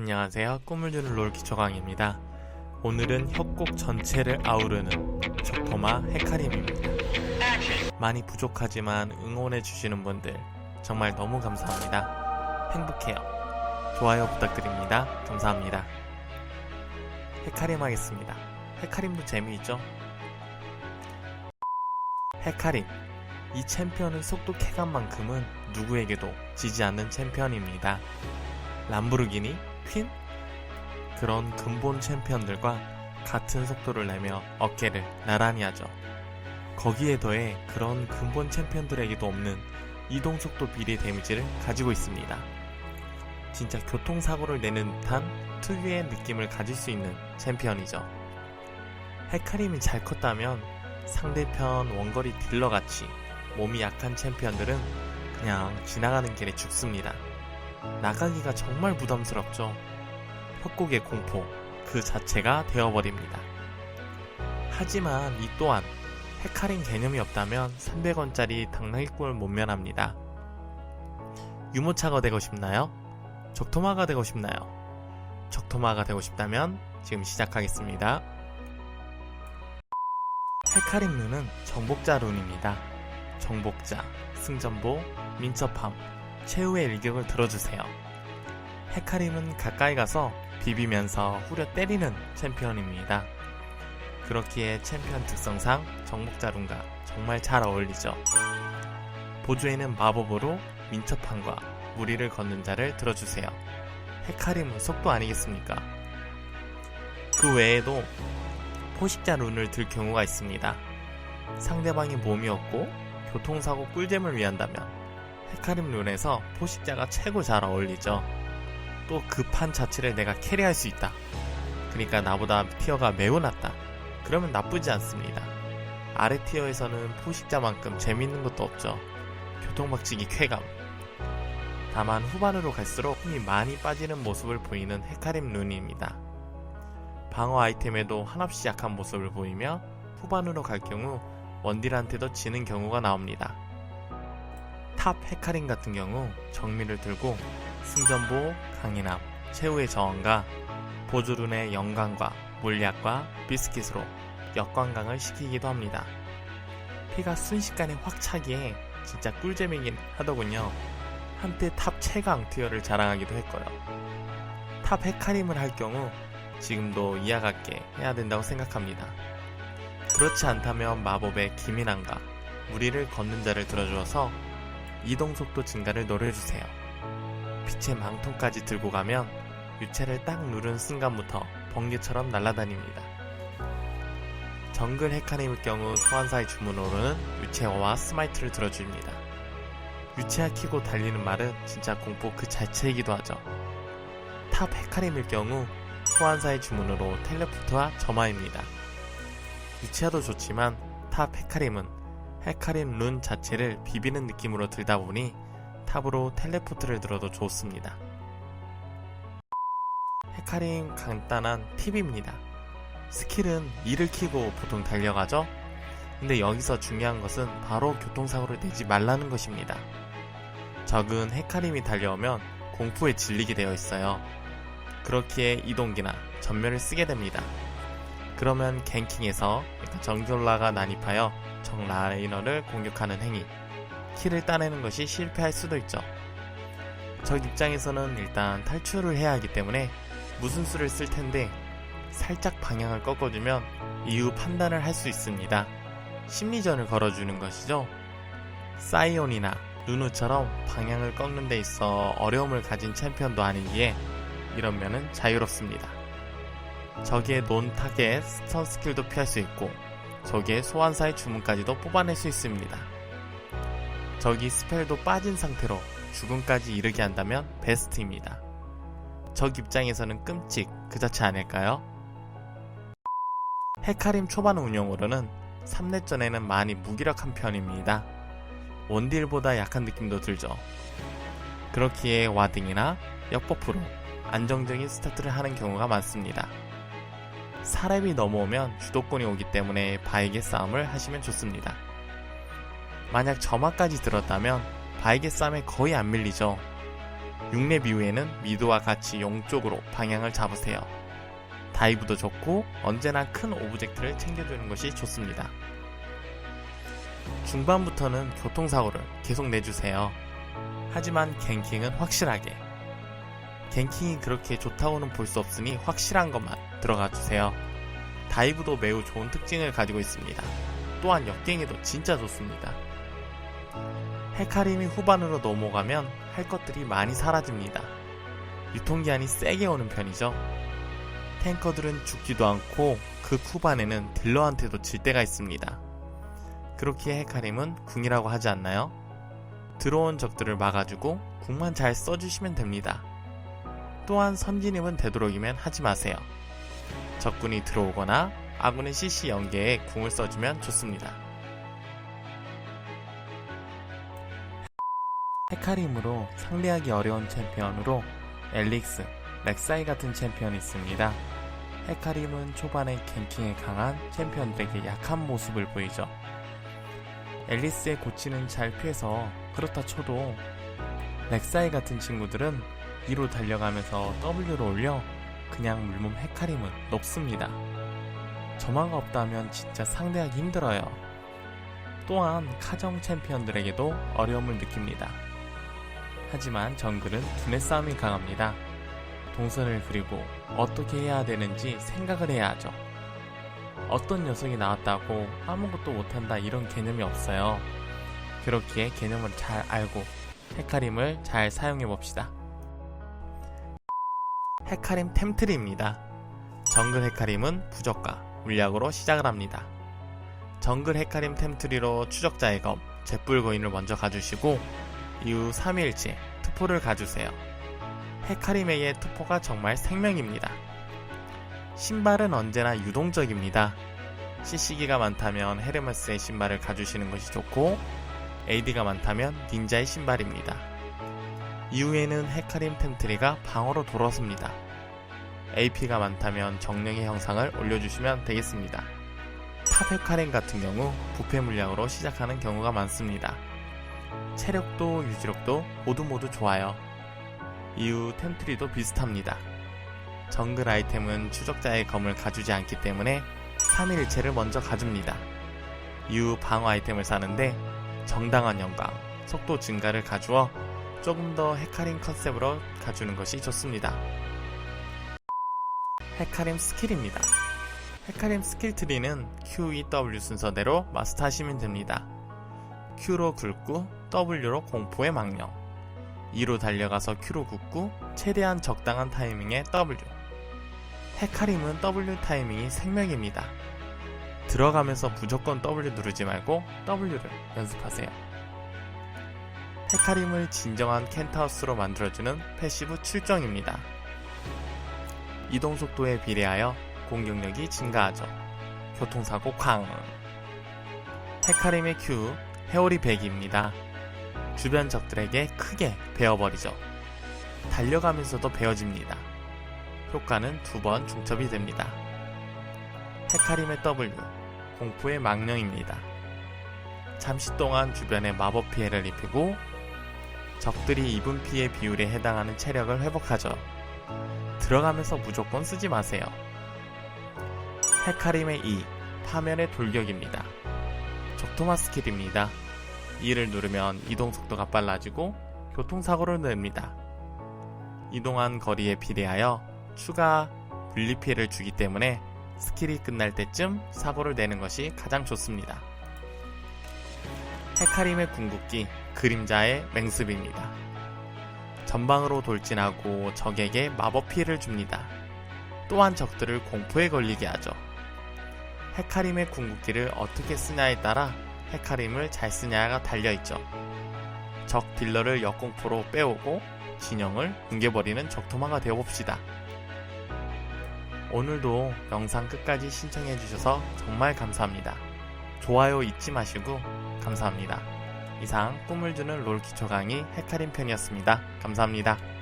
안녕하세요. 꿈을 주는 롤 기초강입니다. 오늘은 협곡 전체를 아우르는 적토마 헤카림입니다. 많이 부족하지만 응원해주시는 분들 정말 너무 감사합니다. 행복해요. 좋아요 부탁드립니다. 감사합니다. 헤카림 하겠습니다. 헤카림도 재미있죠? 헤카림. 이 챔피언은 속도 쾌감만큼은 누구에게도 지지 않는 챔피언입니다. 람보르기니, 퀸 그런 근본 챔피언들과 같은 속도를 내며 어깨를 나란히 하죠. 거기에 더해 그런 근본 챔피언들에게도 없는 이동 속도 비례 데미지를 가지고 있습니다. 진짜 교통사고를 내는 듯한 특유의 느낌을 가질 수 있는 챔피언이죠. 헤카림이 잘 컸다면 상대편 원거리 딜러같이 몸이 약한 챔피언들은 그냥 지나가는 길에 죽습니다. 나가기가 정말 부담스럽죠. 협곡의 공포 그 자체가 되어버립니다. 하지만 이 또한 헤카림 개념이 없다면 300원짜리 당나귀꿀 못 면합니다. 유모차가 되고 싶나요? 적토마가 되고 싶나요? 적토마가 되고 싶다면 지금 시작하겠습니다. 헤카림 룬은 정복자 룬입니다. 정복자, 승전보, 민첩함, 최후의 일격을 들어주세요. 헤카림은 가까이 가서 비비면서 후려 때리는 챔피언입니다. 그렇기에 챔피언 특성상 정복자룬과 정말 잘 어울리죠. 보조에는 마법으로 민첩함과 무리를 걷는 자를 들어주세요. 헤카림은 속도 아니겠습니까? 그 외에도 포식자 룬을 들 경우가 있습니다. 상대방이 몸이 없고 교통사고 꿀잼을 위한다면 헤카림 룬에서 포식자가 최고 잘 어울리죠. 또 그 판 자체를 내가 캐리할 수 있다. 그러니까 나보다 티어가 매우 낮다. 그러면 나쁘지 않습니다. 아래 티어에서는 포식자만큼 재밌는 것도 없죠. 교통박치기 쾌감. 다만 후반으로 갈수록 힘이 많이 빠지는 모습을 보이는 헤카림 룬입니다. 방어 아이템에도 한없이 약한 모습을 보이며 후반으로 갈 경우 원딜한테도 지는 경우가 나옵니다. 탑 헤카림 같은 경우 정미를 들고 승전보, 강인함, 최후의 저항과 보조룬의 영광과 물약과 비스킷으로 역관광을 시키기도 합니다. 피가 순식간에 확 차기에 진짜 꿀잼이긴 하더군요. 한때 탑 최강 티어를 자랑하기도 했고요. 탑 헤카림을 할 경우 지금도 이와 같게 해야 된다고 생각합니다. 그렇지 않다면 마법의 기민함과 무리를 걷는 자를 들어주어서 이동 속도 증가를 노려주세요. 빛의 망통까지 들고 가면 유체를 딱 누른 순간부터 번개처럼 날아다닙니다. 정글 헤카림일 경우 소환사의 주문으로는 유체어와 스마이트를 들어줍니다. 유체화 키고 달리는 말은 진짜 공포 그 자체이기도 하죠. 탑 헤카림일 경우 소환사의 주문으로 텔레포트와 점화입니다. 유치아도 좋지만 탑 헤카림은 헤카림 룬 자체를 비비는 느낌으로 들다 보니 탑으로 텔레포트를 들어도 좋습니다. 헤카림 간단한 팁입니다. 스킬은 이를 키고 보통 달려가죠? 근데 여기서 중요한 것은 바로 교통사고를 내지 말라는 것입니다. 적은 헤카림이 달려오면 공포에 질리게 되어 있어요. 그렇기에 이동기나 전멸을 쓰게 됩니다. 그러면 갱킹에서 정글라가 난입하여 적 라이너를 공격하는 행위, 킬을 따내는 것이 실패할 수도 있죠. 적 입장에서는 일단 탈출을 해야 하기 때문에 무슨 수를 쓸 텐데 살짝 방향을 꺾어주면 이후 판단을 할 수 있습니다. 심리전을 걸어주는 것이죠. 사이온이나 누누처럼 방향을 꺾는 데 있어 어려움을 가진 챔피언도 아니기에 이런 면은 자유롭습니다. 적의 논 타겟 스턴 스킬도 피할 수 있고 적의 소환사의 주문까지도 뽑아낼 수 있습니다. 적이 스펠도 빠진 상태로 죽음까지 이르게 한다면 베스트입니다. 적 입장에서는 끔찍 그 자체 아닐까요? 헤카림 초반 운영으로는 3렙전에는 많이 무기력한 편입니다. 원딜보다 약한 느낌도 들죠. 그렇기에 와딩이나 역버프로 안정적인 스타트를 하는 경우가 많습니다. 사렙이 넘어오면 주도권이 오기 때문에 바에게 싸움을 하시면 좋습니다. 만약 점화까지 들었다면 싸움에 거의 안 밀리죠. 6렙 이후에는 미드와 같이 용쪽으로 방향을 잡으세요. 다이브도 좋고 언제나 큰 오브젝트를 챙겨주는 것이 좋습니다. 중반부터는 교통사고를 계속 내주세요. 하지만 갱킹은 확실하게. 갱킹이 그렇게 좋다고는 볼 수 없으니 확실한 것만 들어가 주세요. 다이브도 매우 좋은 특징을 가지고 있습니다. 또한 역갱에도 진짜 좋습니다. 헤카림이 후반으로 넘어가면 할 것들이 많이 사라집니다. 유통기한이 세게 오는 편이죠. 탱커들은 죽지도 않고 극 후반에는 딜러한테도 질 때가 있습니다. 그렇기에 헤카림은 궁이라고 하지 않나요? 들어온 적들을 막아주고 궁만 잘 써주시면 됩니다. 또한 선진임은 되도록이면 하지 마세요. 적군이 들어오거나 아군의 CC 연계에 궁을 써주면 좋습니다. 헤카림으로 상대하기 어려운 챔피언으로 엘릭스, 렉사이 같은 챔피언이 있습니다. 헤카림은 초반에 갱킹에 강한 챔피언들에게 약한 모습을 보이죠. 앨리스의 고치는 잘 피해서 그렇다 쳐도 렉사이 같은 친구들은 위로 달려가면서 W를 올려 그냥 물몸 헤카림은 높습니다. 점화가 없다면 진짜 상대하기 힘들어요. 또한 카정 챔피언들에게도 어려움을 느낍니다. 하지만 정글은 두뇌 싸움이 강합니다. 동선을 그리고 어떻게 해야 되는지 생각을 해야 하죠. 어떤 녀석이 나왔다고 아무것도 못한다 이런 개념이 없어요. 그렇기에 개념을 잘 알고 헤카림을 잘 사용해 봅시다. 헤카림 템트리입니다. 정글 헤카림은 부적과 물약으로 시작을 합니다. 정글 헤카림 템트리로 추적자의 검, 잿불거인을 먼저 가주시고 이후 3일째 투포를 가주세요. 헤카림에게 투포가 정말 생명입니다. 신발은 언제나 유동적입니다. CC기가 많다면 헤르메스의 신발을 가주시는 것이 좋고 AD가 많다면 닌자의 신발입니다. 이후에는 헤카림 템트리가 방어로 돌아섭니다. AP가 많다면 정령의 형상을 올려주시면 되겠습니다. 탑 헤카림 같은 경우 부패 물량으로 시작하는 경우가 많습니다. 체력도 유지력도 모두 모두 좋아요. 이후 템트리도 비슷합니다. 정글 아이템은 추적자의 검을 가주지 않기 때문에 3일체를 먼저 가줍니다. 이후 방어 아이템을 사는데 정당한 영광, 속도 증가를 가주어 조금 더 헤카림 컨셉으로 가주는 것이 좋습니다. 헤카림 스킬입니다. 헤카림 스킬 트리는 Q, E, W 순서대로 마스터하시면 됩니다. Q로 굵고 W로 공포의 망령, E로 달려가서 Q로 굽고 최대한 적당한 타이밍에 W, 헤카림은 W 타이밍이 생명입니다. 들어가면서 무조건 W 누르지 말고 W를 연습하세요. 헤카림을 진정한 켄타우스로 만들어주는 패시브 출정입니다. 이동 속도에 비례하여 공격력이 증가하죠. 교통사고 쾅! 헤카림의 Q, 회오리 배기입니다. 주변 적들에게 크게 베어버리죠. 달려가면서도 베어집니다. 효과는 두 번 중첩이 됩니다. 헤카림의 W, 공포의 망령입니다. 잠시 동안 주변에 마법 피해를 입히고 적들이 입은 피해 비율에 해당하는 체력을 회복하죠. 들어가면서 무조건 쓰지 마세요. 헤카림의 E, 파멸의 돌격입니다. 적토마 스킬입니다. E를 누르면 이동 속도가 빨라지고 교통사고를 냅니다. 이동한 거리에 비례하여 추가 분리 피해를 주기 때문에 스킬이 끝날 때쯤 사고를 내는 것이 가장 좋습니다. 헤카림의 궁극기 그림자의 맹습입니다. 전방으로 돌진하고 적에게 마법 피해를 줍니다. 또한 적들을 공포에 걸리게 하죠. 헤카림의 궁극기를 어떻게 쓰냐에 따라 헤카림을 잘 쓰냐가 달려있죠. 적 딜러를 역공포로 빼오고 진영을 뭉개버리는 적토마가 되어봅시다. 오늘도 영상 끝까지 신청해주셔서 정말 감사합니다. 좋아요 잊지 마시고 감사합니다. 이상 꿈을 주는 롤 기초 강의 헤카림 편이었습니다. 감사합니다.